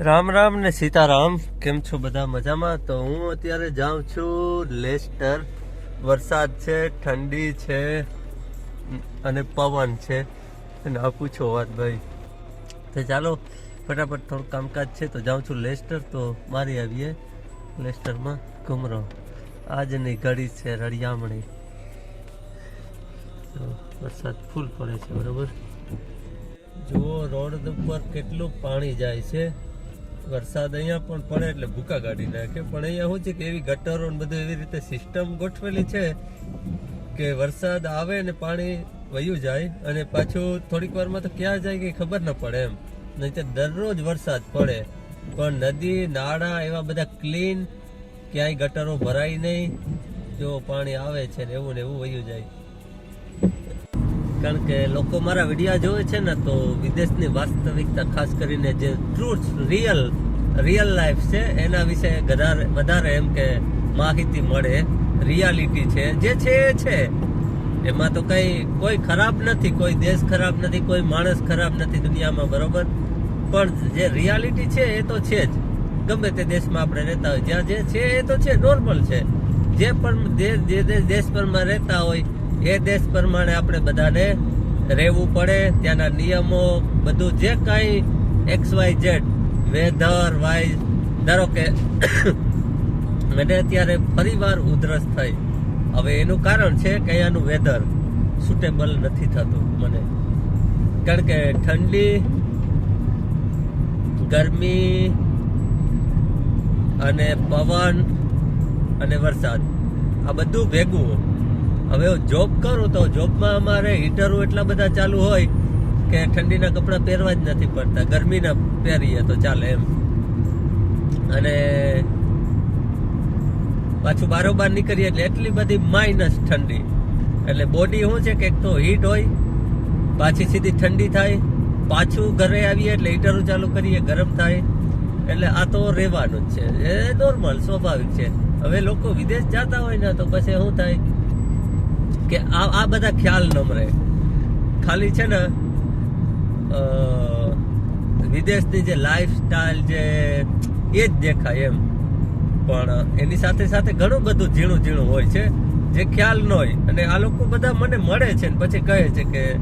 રામ રામ ને સીતારામ. કેમ છો બધા મજામાં? તો હું અત્યારે જાઉં છું લેસ્ટર. વરસાદ છે, ઠંડી છે, અને પવન છે. ના પૂછો વાત ભાઈ. તો ચાલો, ફટાફટ થોડું કામકાજ છે, તો જાઉં છું લેસ્ટર. તો મારી આવીએ લેસ્ટરમાં. ઘુમરો. આજની ઘડી છે રળિયામણી. તો વરસાદ ફૂલ પડે છે, બરોબર? જુઓ, રોડ ઉપર કેટલું પાણી જાય છે. વરસાદ અહીંયા પણ પડે એટલે ભૂકા કાઢી નાખે. પણ અહીંયા શું છે કે એવી ગટરો ને બધું એવી રીતે સિસ્ટમ ગોઠવેલી છે કે વરસાદ આવે ને પાણી વયું જાય અને પાછું થોડીક વારમાં તો ક્યાં જાય કે ખબર ન પડે એમ. નહીં તો દરરોજ વરસાદ પડે. પણ નદી, નાળા એવા બધા ક્લીન ક્યાંય ગટરો ભરાય નહીં. જો પાણી આવે છે ને એવું ને એવું વયું જાય. કારણ કે લોકો મારા વિડીયા જોવે છે ને તો વિદેશની વાસ્તવિકતા, ખાસ કરીને જે ટ્રુથ રિયલ રિયલ લાઈફ છે, એના વિશે વધારે એમ કે માહિતી મળે રિયાલિટી છે, જે છે એ છે. એમાં તો કઈ, કોઈ ખરાબ નથી, કોઈ દેશ ખરાબ નથી, કોઈ માણસ ખરાબ નથી દુનિયામાં, બરોબર? પણ જે રિયાલિટી છે એ તો છે જ. ગમે તે દેશમાં આપણે રહેતા હોય, જ્યાં જે છે એ તો છે નોર્મલ છે. જે પણ જે દેશ દેશ પરમાં રહેતા હોય એ દેશ પ્રમાણે આપણે બધાને રહેવું પડે, ત્યાંના નિયમો, બધું જે કાંઈ X Y Z, weather wise ધારો કે મને અત્યારે ફરીવાર ઉધરસ થઈ. હવે એનું કારણ છે કે અહીંયાનું વેધર સુટેબલ નથી થતું મને. કારણ કે ઠંડી, ગરમી અને પવન અને વરસાદ આ બધું ભેગું હવે હું જોબ કરું તો જોબમાં અમારે હીટરો એટલા બધા ચાલુ હોય કે ઠંડીના કપડાં પહેરવા જ નથી પડતા, ગરમીના પહેરીએ તો ચાલે એમ. અને પાછું બારોબાર નીકળીએ એટલે એટલી બધી માઇનસ ઠંડી. એટલે બોડી શું છે કે એક તો હીટ હોય, પાછી સીધી ઠંડી થાય, પાછું ઘરે આવીએ એટલે હીટરો ચાલુ કરીએ, ગરમ થાય. એટલે આ તો રહેવાનું જ છે. એ નોર્મલ સ્વાભાવિક છે. હવે લોકો વિદેશ જતા હોય ને તો પછી શું થાય? કે આ આ બધા ખ્યાલ ન રહે ખાલી છે ને વિદેશની જે લાઈફ સ્ટાઇલ જે, એ જ દેખાય એમ. પણ એની સાથે સાથે ઘણું બધું ઝીણું ઝીણું હોય છે, જે ખ્યાલ ન હોય. અને આ લોકો બધા મને મળે છે ને, પછી કહે છે કે,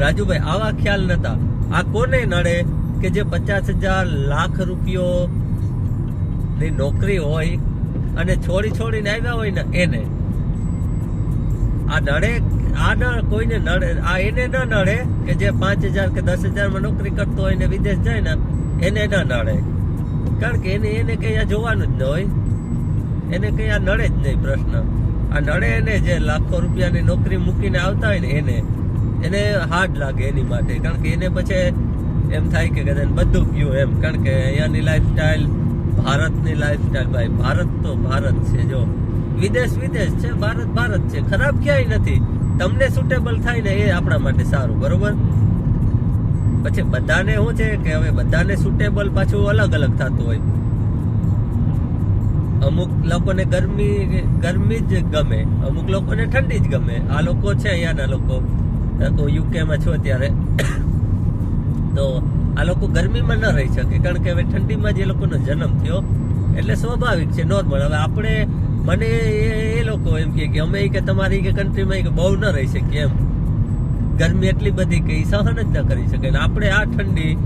રાજુભાઈ, આવા ખ્યાલ નતા. આ કોને નડે કે જે પચાસ હજાર લાખ રૂપિયો ની નોકરી હોય અને છોડી છોડીને આવ્યા હોય ને એને. આ નડે, આ ન, કોઈને નડે, આ એને ન નડે કે જે પાંચ હજાર કે દસ હજારમાં નોકરી કરતો હોય ને વિદેશ જાય ને, એને ન નડે. કારણ કે એને એને કઈ આ જોવાનું જ ન હોય. એને કઈ આ નડે જ નહીં પ્રશ્ન. આ નડે એને જે લાખો રૂપિયાની નોકરી મૂકીને આવતા હોય ને એને એને હાર્ડ લાગે એની માટે. કારણ કે એને પછી એમ થાય કે કદાચ બધું ગયું એમ. કારણ કે અહીંયાની લાઈફસ્ટાઈલ ભારતની લાઈફસ્ટાઈલ ભાઈ, ભારત તો ભારત છે જો. વિદેશ વિદેશ છે, ભારત ભારત છે. ખરાબ ક્યાંય નથી. તમને સુટેબલ થાય ને એ આપણા માટે સારું, બરોબર? પછી બધાને શું છે કે હવે બધાને સુટેબલ પાછું અલગ અલગ થતું હોય. અમુક લોકોને ગરમી ગરમી જ ગમે, અમુક લોકોને ઠંડી જ ગમે. આ લોકો છે અહીંયાના લોકો. તો યુકેમાં છો ત્યારે. તો આ લોકો ગરમીમાં ન રહી શકે, કારણ કે હવે ઠંડીમાં જે લોકોનો જન્મ થયો, એટલે સ્વાભાવિક છે, નોર્મલ. હવે આપણે, મને એ- લોકો એમ કે અમે કે તમારી કે કન્ટ્રીમાં કે બહુ ન રહી શકીએ એમ. ગરમી એટલી બધી કે એ સહન જ ન કરી શકે. અને આપણે આ ઠંડી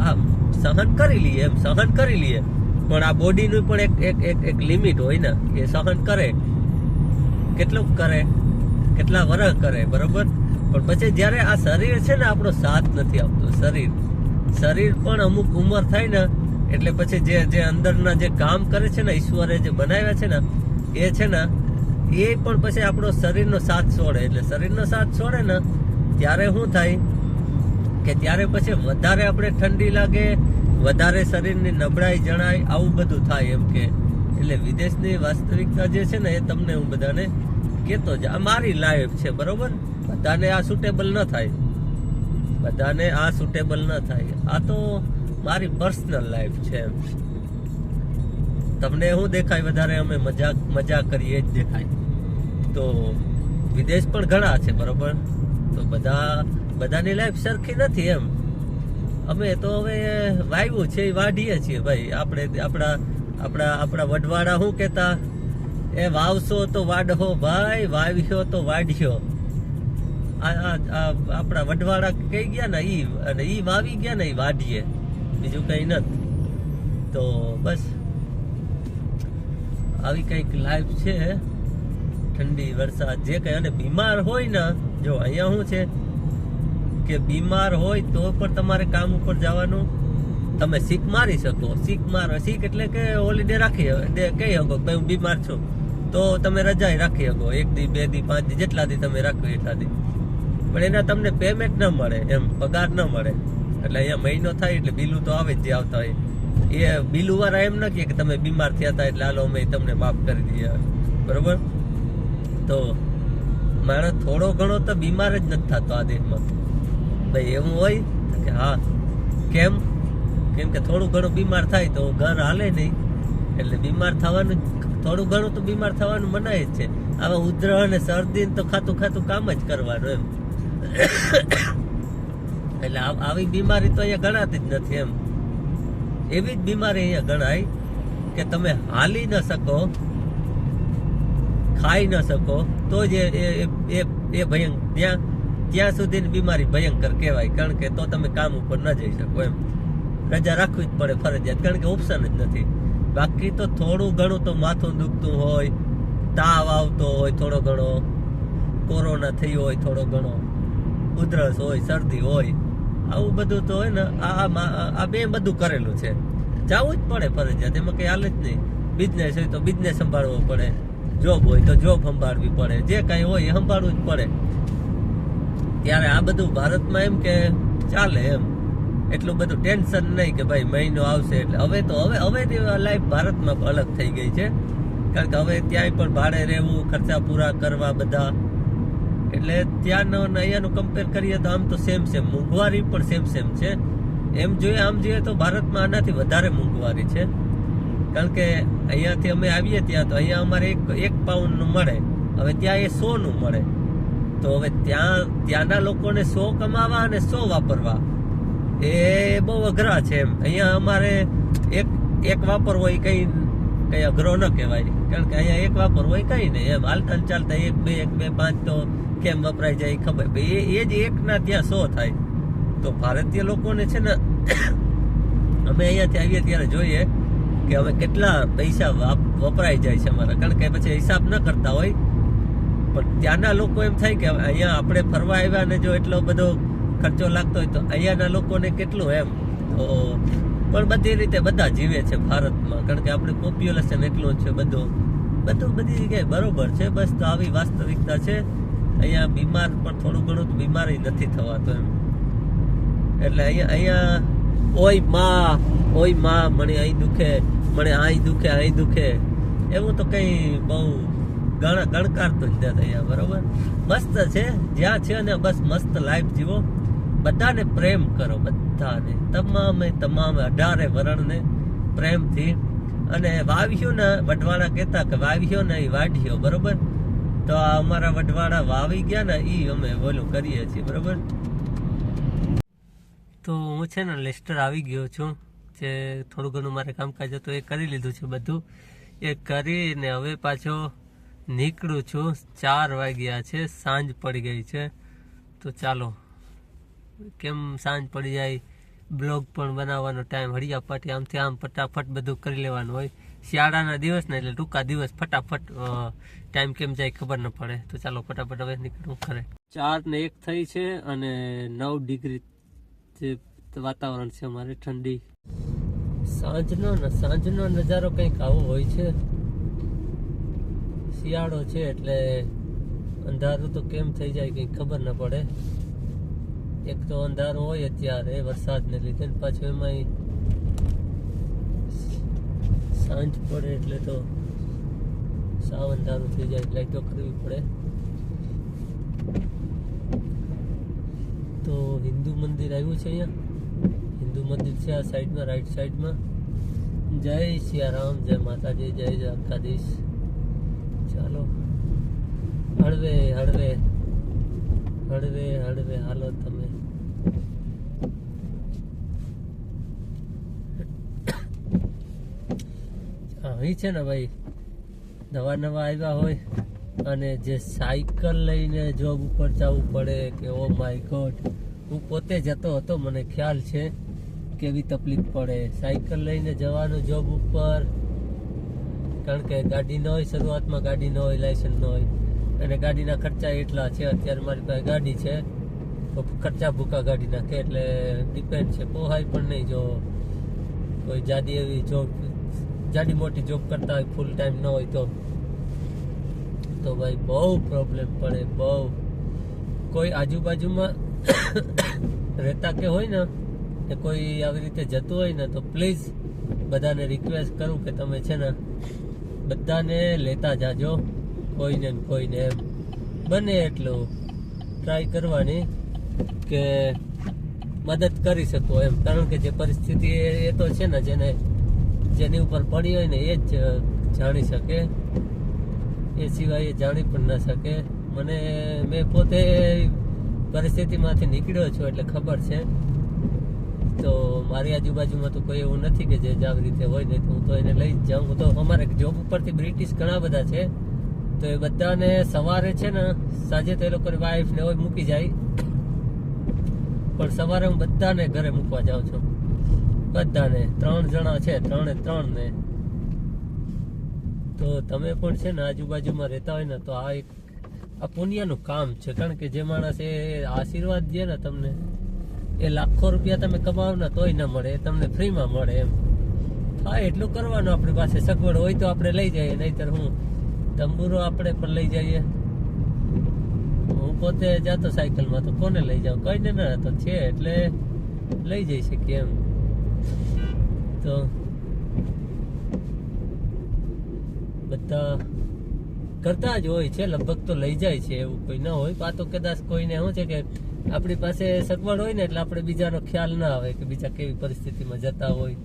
આ સહન કરી લઈએ એમ, સહન કરી લઈએ. પણ આ બોડીનું પણ એક એક એક એક લિમિટ હોય ને એ સહન કરે. કેટલું કરે? કેટલા વર્ષ કરે, બરોબર? પણ પછી જ્યારે આ શરીર છે ને આપણો સાથ નથી આપતો, શરીર. શરીર પણ અમુક ઉંમર થાય ને, એટલે પછી જે જે અંદરના જે કામ કરે છે ને, ઈશ્વરે જે બનાવ્યા છે ને, એ છે ને, એ પણ પછી આપણો શરીરનો સાથ છોડે. એટલે શરીરનો સાથ છોડે ને, ત્યારે શું થાય કે ત્યારે પછી વધારે આપણે ઠંડી લાગે, વધારે શરીરની નબળાઈ જણાય, આવું બધું થાય એમ કે. એટલે વિદેશની વાસ્તવિકતા જે છે ને, એ તમને હું બધાને કહેતો જ, આ મારી લાઈફ છે, બરોબર? બધાને આ સુટેબલ ન થાય. બધાને આ સુટેબલ ન થાય. આ તો મારી પર્સનલ લાઈફ છે તમને શું દેખાય, વધારે અમે મજાક, મજા કરીએ જ દેખાય. તો વિદેશ પણ ઘણા છે, બરોબર? તો બધા, બધાની લાઈફ સરખી નથી એમ. અમે તો હવે વાવ્યું છે, એ વાઢીએ છીએ, ભાઈ. આપણે, આપણા આપણા આપણા વડવાળા શું કહેતા? એ વાવશો તો વાઢો ભાઈ, વાવ્યો તો વાઢ્યો. આપણા વઢવાળા કહી ગયા ને, ઈ, અને ઈ વાવી ગયા ને, ઈ વાઢીએ. બીજું કઈ નથી. તો બસ. આવી કંઈક લાઈફ છે. ઠંડી, વરસાદ, જે કઈ. અને બીમાર હોય ને, જો અહીંયા શું છે કે બીમાર હોય તો પણ તમારે કામ ઉપર જવાનું. તમે સીક મારી શકો. સીક મારો સીક એટલે કે હોલિડે રાખી, દે, કહી શકો કે હું બીમાર છું. તો તમે રજા રાખી શકો. એક દી, બે દી, પાંચ દી, જેટલા દી તમે રાખો એટલા દી. પણ એના તમને પેમેન્ટ ન મળે, એમ પગાર ન મળે. એટલે અહીંયા મહિનો થાય એટલે બિલું તો આવે જ જે આવતા હોય. એ બિલું વાળા એમ ન કે તમે બીમાર થયા હતા એટલે હાલો અમે તમને માફ કરી દઈએ. બરોબર? તો માણસ થોડો ઘણો તો બીમાર જ નથી થતો આ દેશમાં. ભાઈ, એવું હોય કે હા. કેમ? કેમ કે થોડું ઘણું બીમાર થાય તો ઘર હાલે નહીં. એટલે બીમાર થવાનું થોડું ઘણું તો બીમાર થવાનું મનાય જ છે. આવા ઉધર અને શરદી તો ખાતું ખાતું કામ જ કરવાનું એમ. એટલે આવી બીમારી તો અહીંયા ગણાતી જ નથી એમ. એવી જ બીમારી અહીંયા ગણાય કે તમે હાલી ન શકો, ખાઈ ન શકો, તો જ એ એ ભયંકર ત્યાં ત્યાં સુધીની બીમારી ભયંકર કહેવાય. કારણ કે તો તમે કામ ઉપર ન જઈ શકો એમ. રજા રાખવી જ પડે ફરજિયાત. કારણ કે ઓપ્શન જ નથી. બાકી તો થોડું ઘણું તો માથું દુખતું હોય, તાવ આવતો હોય થોડો ઘણો, કોરોના થયો હોય થોડો ઘણો, ઉધરસ હોય, શરદી હોય, આવું બધું તો હોય ને, આ આ બે બધું કરેલું છે. જવું જ પડે ફરજિયાત, એમાં કઈ હાલ જ નહીં. બિઝનેસ હોય તો બિઝનેસ સંભાળવો પડે જોબ હોય તો જોબ સંભાળવી પડે, જે કાંઈ હોય એ સંભાળવું જ પડે. ત્યારે આ બધું ભારતમાં એમ કે ચાલે એમ. એટલું બધું ટેન્શન નહીં કે ભાઈ મહિનો આવશે એટલે. હવે તો, હવે હવે લાઈફ ભારતમાં અલગ થઈ ગઈ છે. કારણ કે હવે ત્યાંય પણ ભાડે રહેવું, ખર્ચા પૂરા કરવા બધા. એટલે ત્યાંનો અહીંયાનું કમ્પેર કરીએ તો આમ તો સેમ સેમ મોંઘવારી પણ સેમ સેમ છે. એમ જોઈએ, આમ જોઈએ તો ભારતમાં આનાથી વધારે મોંઘવારી છે. કારણ કે અહીંયાથી અમે આવીએ ત્યાં તો અહીંયા અમારે એક એક પાઉન્ડનું મળે. હવે ત્યાં એ સોનું મળે. તો હવે ત્યાં, ત્યાંના લોકોને સો કમાવા અને સો વાપરવા. એ બહુ અઘરા છે એમ. અહીંયા અમારે એક એક વાપરવો એ કઈ કઈ અઘરો ન કહેવાય. કારણ કે અહીંયા એક વાપરવો એ કઈ નહીં એમ હાલતા ચાલતા એક, બે એક, બે, પાંચ તો કેમ વપરાઈ જાય ખબર. એ એ જ એક ના ત્યાં સો થાય. તો ભારતીય લોકોને છે ને, અમે અહીંયાથી આવીએ ત્યારે જોઈએ કે હવે કેટલા પૈસા વપરાય જાય છે અમારા. કારણ કે પછી હિસાબ ન કરતા હોય. પણ ત્યાંના લોકો એમ થાય કે અહીંયા આપણે ફરવા આવ્યા ને જો એટલો બધો ખર્ચો લાગતો હોય તો અહીંયાના લોકોને કેટલું એમ? તો પણ બધી રીતે બધા જીવે છે ભારતમાં. કારણ કે આપણે પોપ્યુલેશન એટલું છે બધું. બધું બધી જગ્યાએ બરોબર છે. બસ તો આવી વાસ્તવિકતા છે. અહીંયા બીમાર પણ થોડું ઘણું તો બીમારી નથી થવાતું એમ. એટલે અહીંયા અહીંયા ઓયમાં ઓયમાં મને અહીં દુખે મને અહીં દુખે અહીં દુખે. એવું તો કંઈ બહુ ગણ તો જ નથી અહીંયા બરોબર? મસ્ત છે. જ્યાં છે ને બસ મસ્ત લાઈફ જીવો. બધાને પ્રેમ કરો, બધાને. તમામે તમામે અઢારે વરણને પ્રેમથી. અને વાવ્યો ને વઢવાડા કહેતા કે વાવ્યો ને એ વાઢ્યો, બરોબર? તો આ અમારા વઢવાળા વાવી ગયા ને એ અમે ઓલું કરીએ છીએ, બરોબર? તો હું છે ને લેસ્ટર આવી ગયો છું, જે થોડું ઘણું મારે કામકાજ હતું, એ કરી લીધું છે બધું. એ કરીને હવે પાછો નીકળું છું. ચાર વાગ્યા છે, સાંજ પડી ગઈ છે. તો ચાલો કેમ સાંજ પડી જાય, બ્લોગ પણ બનાવવાનો ટાઈમ હળિયા પાટી આમથી આમ ફટાફટ બધું કરી લેવાનું હોય. શિયાળાના દિવસ ને એટલે ટૂંકા દિવસ ફટાફટ ટાઈમ કેમ જાય ખબર ન પડે. તો ચાલો ફટાફટ હવે નીકળવું ખરે ચાર ને એક થઈ છે અને નવ ડિગ્રી જે વાતાવરણ છે અમારે ઠંડી. સાંજનો ને, સાંજનો નજારો કંઈક આવો હોય છે. શિયાળો છે એટલે અંધારું તો કેમ થઈ જાય કંઈ ખબર ન પડે. એક તો અંધારું હોય અત્યારે, વરસાદને લીધે ને પાછું એમાં સાંજ પડે એટલે તો સાવ અંધારું થઈ જાય લાઈટો કરવી પડે. તો હિન્દુ મંદિર આવ્યું છે અહીંયા? હિન્દુ મંદિર છે આ સાઈડમાં રાઈટ સાઈડમાં જય સિયારામ જય માતાજી જય દ્વારકાધીશ. ચાલો. હળવે હળવે. હળવે હળવે. હાલો, તમે અહીં છે ને ભાઈ, નવા નવા આવ્યા હોય અને જે સાયકલ લઈને જોબ ઉપર જવું પડે કે ઓ માય ગોડ હું પોતે જતો હતો, મને ખ્યાલ છે કેવી તકલીફ પડે. સાયકલ લઈને જવાનું જોબ ઉપર, કારણ કે ગાડી ન હોય, શરૂઆતમાં ગાડી ન હોય લાયસન્સ ન હોય, અને ગાડીના ખર્ચા એટલા છે, અત્યારે મારી પાસે ગાડી છે, તો ખર્ચા ભૂકા ગાડી નાખે, એટલે ડિપેન્ડ છે. પોહાય પણ નહીં જો કોઈ જાદી એવી જોબ જાડી મોટી જોબ કરતા હોય ફૂલ ટાઈમ ન હોય તો. તો ભાઈ બહુ પ્રોબ્લેમ પડે, બહુ. કોઈ આજુબાજુમાં રહેતા કે હોય ને, કે કોઈ આવી રીતે જતું હોય ને, તો પ્લીઝ બધાને રિક્વેસ્ટ કરું કે તમે છે ને, બધાને લેતા જાજો. કોઈને કોઈને એમ. બને એટલું. ટ્રાય કરવાની કે મદદ કરી શકો એમ. કારણ કે જે પરિસ્થિતિ એ તો છે ને, જેને જેની ઉપર પડી હોય ને એ જ જાણી શકે. એ સિવાય એ જાણી પણ ન શકે. મને, મેં પોતે પરિસ્થિતિમાંથી નીકળ્યો છું એટલે ખબર છે. તો મારી આજુબાજુમાં તો કોઈ એવું નથી કે જે જ રીતે હોય ને હું તો એને લઈ જ જાઉં. તો અમારે જોબ ઉપરથી બ્રિટિશ ઘણા બધા છે. તો એ બધાને સવારે છે ને, સાંજે તો એ લોકોની વાઈફ ને હોય મૂકી જાય. પણ સવારે હું બધાને ઘરે મૂકવા જાઉં છું. બધાને, ત્રણ જણા છે, ત્રણે ત્રણ ને. તો તમે પણ છે ને આજુબાજુમાં રહેતા હોય ને, તો આ એક, આ પુણ્યનું કામ છે. કારણ કે જે માણસ એ આશીર્વાદ દે ને તમને, એ લાખો રૂપિયા તમે કમાવ ને તોય ના મળે તમને ફ્રીમાં મળે એમ. હા, એટલું કરવાનું આપણી પાસે સગવડ હોય તો આપણે લઈ જઈએ, નહીતર હું તંબુરો આપણે પણ લઈ જઈએ. હું પોતે જાતો સાયકલમાં, તો કોને લઈ જાઉં? કઈને ના તો છે એટલે લઈ જઈ શકીએ એમ. તો બધા કરતા જ હોય છે, લગભગ તો લઈ જાય છે એવું કોઈ ના હોય. આ તો કદાચ કોઈને શું છે કે આપણી પાસે સગવડ હોય ને એટલે આપણે બીજાનો ખ્યાલ ના આવે કે બીજા કેવી પરિસ્થિતિમાં જતા હોય,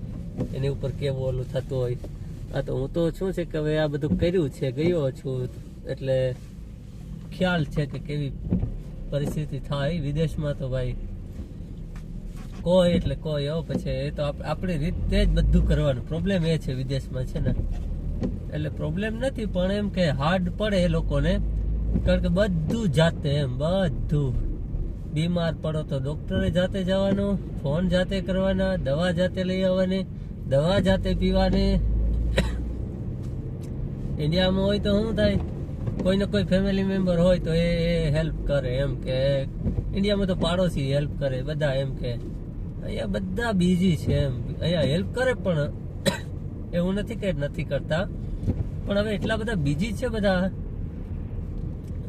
એની ઉપર કેવું ઓલું થતું હોય. આ તો હું તો શું છે કે હવે આ બધું કર્યું છે, ગયો છું. એટલે ખ્યાલ છે કે કેવી પરિસ્થિતિ થાય. વિદેશમાં તો ભાઈ કોઈ, એટલે કોઈ, હો, પછી એ તો આપણી રીતે જ બધું કરવાનું. પ્રોબ્લેમ એ છે વિદેશમાં છે ને. એટલે પ્રોબ્લેમ નથી, પણ એમ કે હાર્ડ પડે એ લોકોને. કારણ કે બધું જાતે એમ, બધું. બીમાર પડો તો ડોક્ટરે જાતે જવાનું ફોન જાતે કરવાના, દવા જાતે લઈ આવવાની, દવા જાતે પીવાની. ઇન્ડિયામાં હોય તો શું થાય? કોઈને કોઈ ફેમિલી મેમ્બર હોય તો એ હેલ્પ કરે એમ કે. ઇન્ડિયામાં તો પાડોશી હેલ્પ કરે બધા એમ કે. અહીંયા બધા બીજી છે એમ. અહીંયા હેલ્પ કરે પણ એવું નથી કે નથી કરતા. પણ હવે એટલા બધા બીજી છે બધા.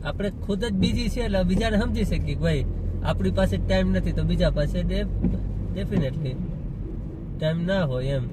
આપણે ખુદ જ બીજી છે એટલે બીજાને સમજી શકીએ કે ભાઈ, આપણી પાસે ટાઈમ નથી તો બીજા પાસે ડેફિનેટલી ટાઈમ ના હોય એમ.